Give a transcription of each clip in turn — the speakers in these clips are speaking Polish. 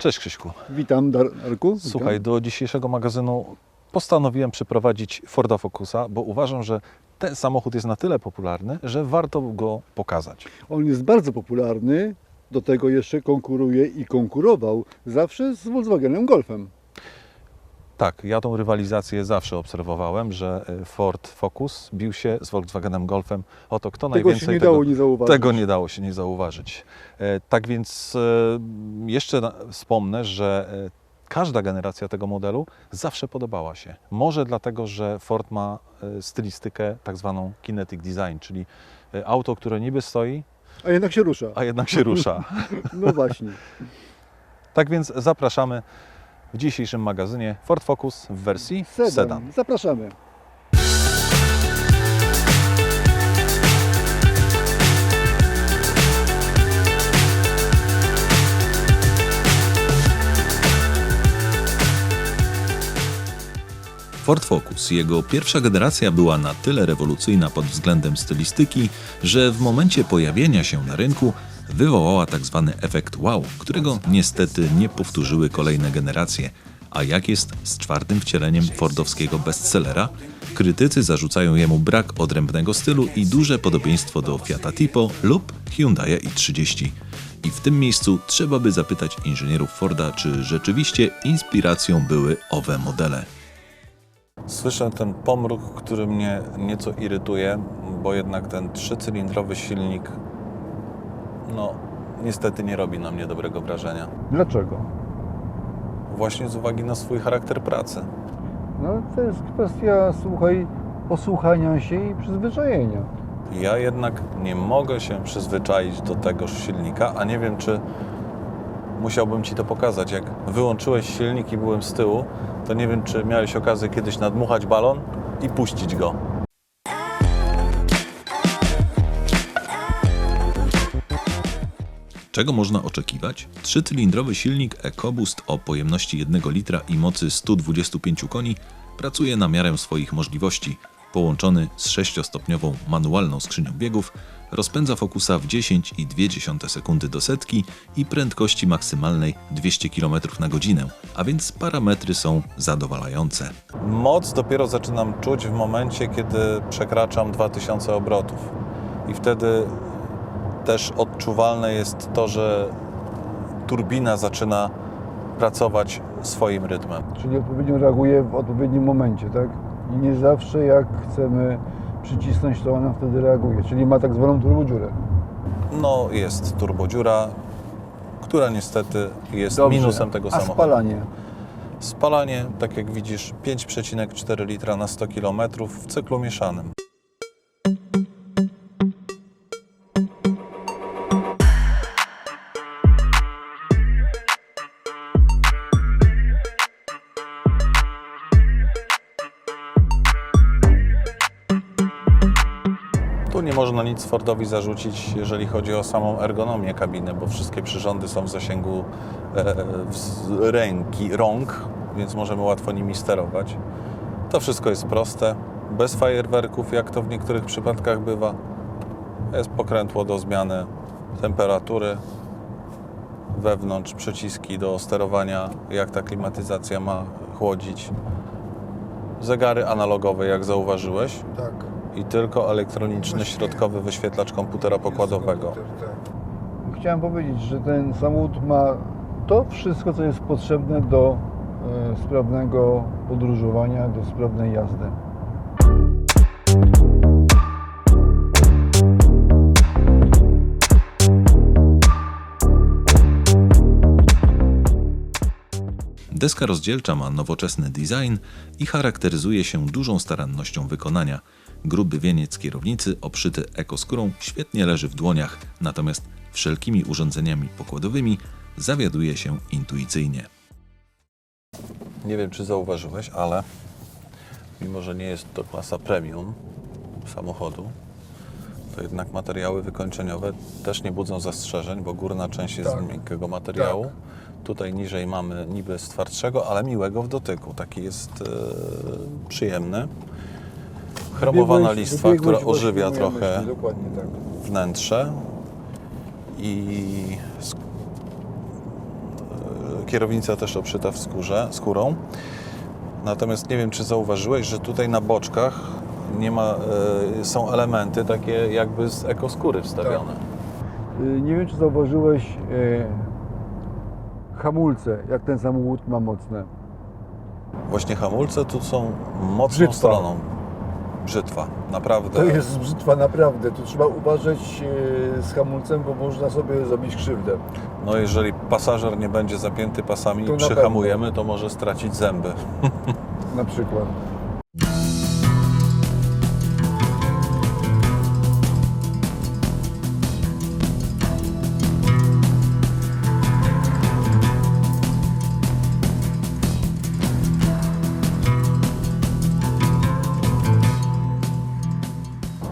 Cześć Krzyśku. Witam Dar- Darku. Słuchaj, do dzisiejszego magazynu postanowiłem przyprowadzić Forda Focusa, bo uważam, że ten samochód jest na tyle popularny, że warto go pokazać. On jest bardzo popularny, do tego jeszcze konkuruje i konkurował zawsze z Volkswagenem Golfem. Tak, ja tą rywalizację zawsze obserwowałem, że e, Ford Focus bił się z Volkswagenem Golfem o to, kto Tego najwięcej się nie tego, dało nie zauważyć. Tego nie dało się nie zauważyć. E, Tak więc e, jeszcze wspomnę, że każda generacja tego modelu zawsze podobała się. Może dlatego, że Ford ma stylistykę tak zwaną kinetic design, czyli auto, które niby stoi, A jednak się rusza. a jednak się rusza. No właśnie. Tak więc zapraszamy w dzisiejszym magazynie Ford Focus w wersji Sedan. sedan. Zapraszamy. Ford Focus, jego pierwsza generacja była na tyle rewolucyjna pod względem stylistyki, że w momencie pojawienia się na rynku wywołała tak zwany efekt wow, którego niestety nie powtórzyły kolejne generacje. A jak jest z czwartym wcieleniem fordowskiego bestsellera? Krytycy zarzucają jemu brak odrębnego stylu i duże podobieństwo do Fiata Tipo lub Hyundai i30. I w tym miejscu trzeba by zapytać inżynierów Forda, czy rzeczywiście inspiracją były owe modele. Słyszę ten pomruk, który mnie nieco irytuje, bo jednak ten trzycylindrowy silnik, no niestety nie robi na mnie dobrego wrażenia. Dlaczego? Właśnie z uwagi na swój charakter pracy. No to jest kwestia, słuchaj, posłuchania się i przyzwyczajenia. Ja jednak nie mogę się przyzwyczaić do tegoż silnika, a nie wiem, czy musiałbym Ci to pokazać. Jak wyłączyłeś silnik i byłem z tyłu, to nie wiem, czy miałeś okazję kiedyś nadmuchać balon i puścić go. Czego można oczekiwać? Trzycylindrowy silnik EcoBoost o pojemności 1 litra i mocy 125 koni pracuje na miarę swoich możliwości. Połączony z 6-stopniową manualną skrzynią biegów, rozpędza Focusa w 10,2 sekundy do setki i prędkości maksymalnej 200 km na godzinę, a więc parametry są zadowalające. Moc dopiero zaczynam czuć w momencie, kiedy przekraczam 2000 obrotów. I wtedy też odczuwalne jest to, że turbina zaczyna pracować swoim rytmem. Czyli odpowiednio reaguje w odpowiednim momencie, tak? I nie zawsze jak chcemy przycisnąć, to ona wtedy reaguje. Czyli ma tak zwaną turbodziurę. No, jest turbodziura, która niestety jest Dobrze. minusem tego A samochodu. spalanie? Spalanie, tak jak widzisz, 5,4 litra na 100 km w cyklu mieszanym. Można nic Fordowi zarzucić, jeżeli chodzi o samą ergonomię kabiny, bo wszystkie przyrządy są w zasięgu e, ręki, rąk, więc możemy łatwo nimi sterować. To wszystko jest proste, bez fajerwerków, jak to w niektórych przypadkach bywa. Jest pokrętło do zmiany temperatury, wewnątrz przyciski do sterowania, jak ta klimatyzacja ma chłodzić. Zegary analogowe, jak zauważyłeś Tak. I tylko elektroniczny środkowy wyświetlacz komputera pokładowego. Chciałem powiedzieć, że ten samochód ma to wszystko, co jest potrzebne do e, sprawnego podróżowania, do sprawnej jazdy. Deska rozdzielcza ma nowoczesny design i charakteryzuje się dużą starannością wykonania. Gruby wieniec kierownicy obszyty ekoskórą świetnie leży w dłoniach, natomiast wszelkimi urządzeniami pokładowymi zawiaduje się intuicyjnie. Nie wiem, czy zauważyłeś, ale mimo, że nie jest to klasa premium samochodu, to jednak materiały wykończeniowe też nie budzą zastrzeżeń, bo górna część jest z miękkiego materiału. Tutaj niżej mamy niby z twardszego, ale miłego w dotyku. Taki jest e, przyjemny. Chromowana Wybiegłeś- listwa, która ożywia trochę myśli, Dokładnie tak. wnętrze i sk- kierownica też obszyta w skórze, skórą. Natomiast nie wiem, czy zauważyłeś, że tutaj na boczkach nie ma, e, są elementy takie jakby z ekoskóry wstawione. Y, Nie wiem, czy zauważyłeś y, hamulce, jak ten samochód ma mocne. Właśnie hamulce tu są mocną Brzytwa. stroną. Brzytwa, naprawdę. To jest brzytwa naprawdę. Tu trzeba uważać y, z hamulcem, bo można sobie zrobić krzywdę. No jeżeli pasażer nie będzie zapięty pasami To i na przyhamujemy, to może stracić zęby. Na przykład.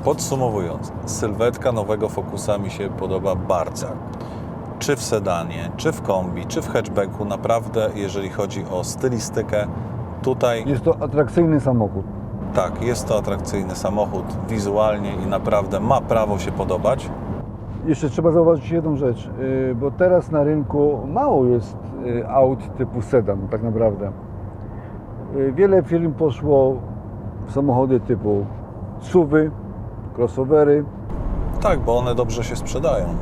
Podsumowując, sylwetka nowego Focusa mi się podoba bardzo. Czy w sedanie, czy w kombi, czy w hatchbacku, naprawdę jeżeli chodzi o stylistykę, tutaj Jest to atrakcyjny samochód. tak, jest to atrakcyjny samochód wizualnie i naprawdę ma prawo się podobać. Jeszcze trzeba zauważyć jedną rzecz, y, bo teraz na rynku mało jest y, aut typu sedan, tak naprawdę. Y, Wiele firm poszło w samochody typu SUVy, crossovery. Tak, bo one dobrze się sprzedają.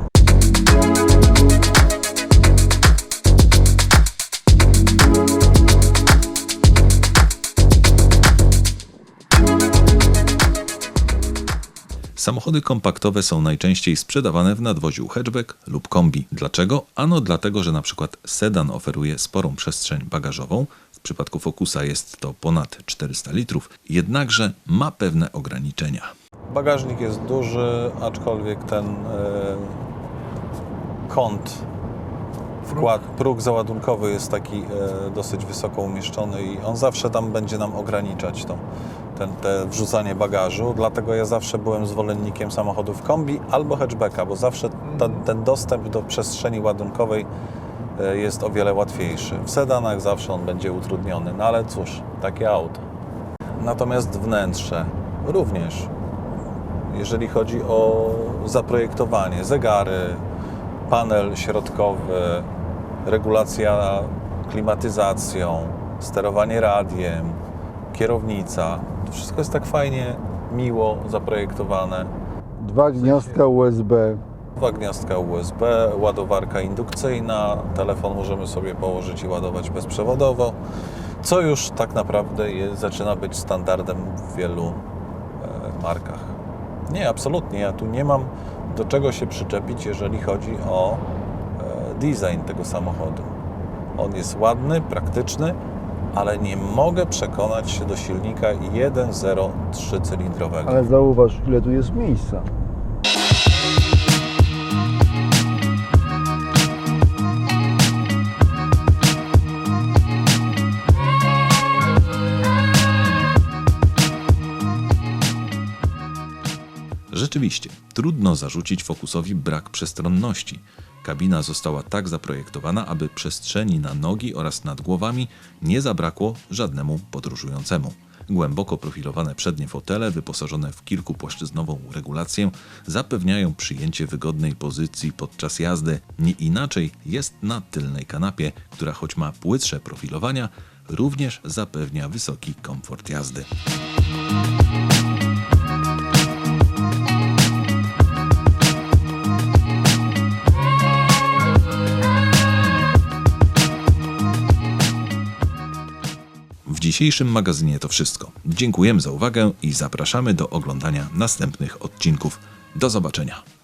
Samochody kompaktowe są najczęściej sprzedawane w nadwoziu hatchback lub kombi. Dlaczego? Ano dlatego, że na przykład sedan oferuje sporą przestrzeń bagażową, przypadku Focusa jest to ponad 400 litrów, jednakże ma pewne ograniczenia. Bagażnik jest duży, aczkolwiek ten e, kąt, wkład, próg załadunkowy jest taki e, dosyć wysoko umieszczony i on zawsze tam będzie nam ograniczać to, ten, te wrzucanie bagażu. Dlatego ja zawsze byłem zwolennikiem samochodów kombi albo hatchbacka, bo zawsze ta, ten dostęp do przestrzeni ładunkowej jest o wiele łatwiejszy. W sedanach zawsze on będzie utrudniony, no ale cóż, takie auto. Natomiast wnętrze również jeżeli chodzi o zaprojektowanie, zegary, panel środkowy, regulacja klimatyzacją, sterowanie radiem, kierownica. To wszystko jest tak fajnie, miło zaprojektowane. Dwa gniazdka USB. Dwa gniazdka USB, ładowarka indukcyjna, telefon możemy sobie położyć i ładować bezprzewodowo, co już tak naprawdę jest, zaczyna być standardem w wielu e, markach. Nie, absolutnie. Ja tu nie mam do czego się przyczepić, jeżeli chodzi o e, design tego samochodu. On jest ładny, praktyczny, ale nie mogę przekonać się do silnika 1.0 cylindrowego. Ale zauważ, ile tu jest miejsca. Rzeczywiście, trudno zarzucić Focusowi brak przestronności. Kabina została tak zaprojektowana, aby przestrzeni na nogi oraz nad głowami nie zabrakło żadnemu podróżującemu. Głęboko profilowane przednie fotele, wyposażone w kilkupłaszczyznową regulację, zapewniają przyjęcie wygodnej pozycji podczas jazdy. Nie inaczej jest na tylnej kanapie, która choć ma płytsze profilowania, również zapewnia wysoki komfort jazdy. Dzisiejszym magazynie to wszystko. Dziękujemy za uwagę i zapraszamy do oglądania następnych odcinków. Do zobaczenia.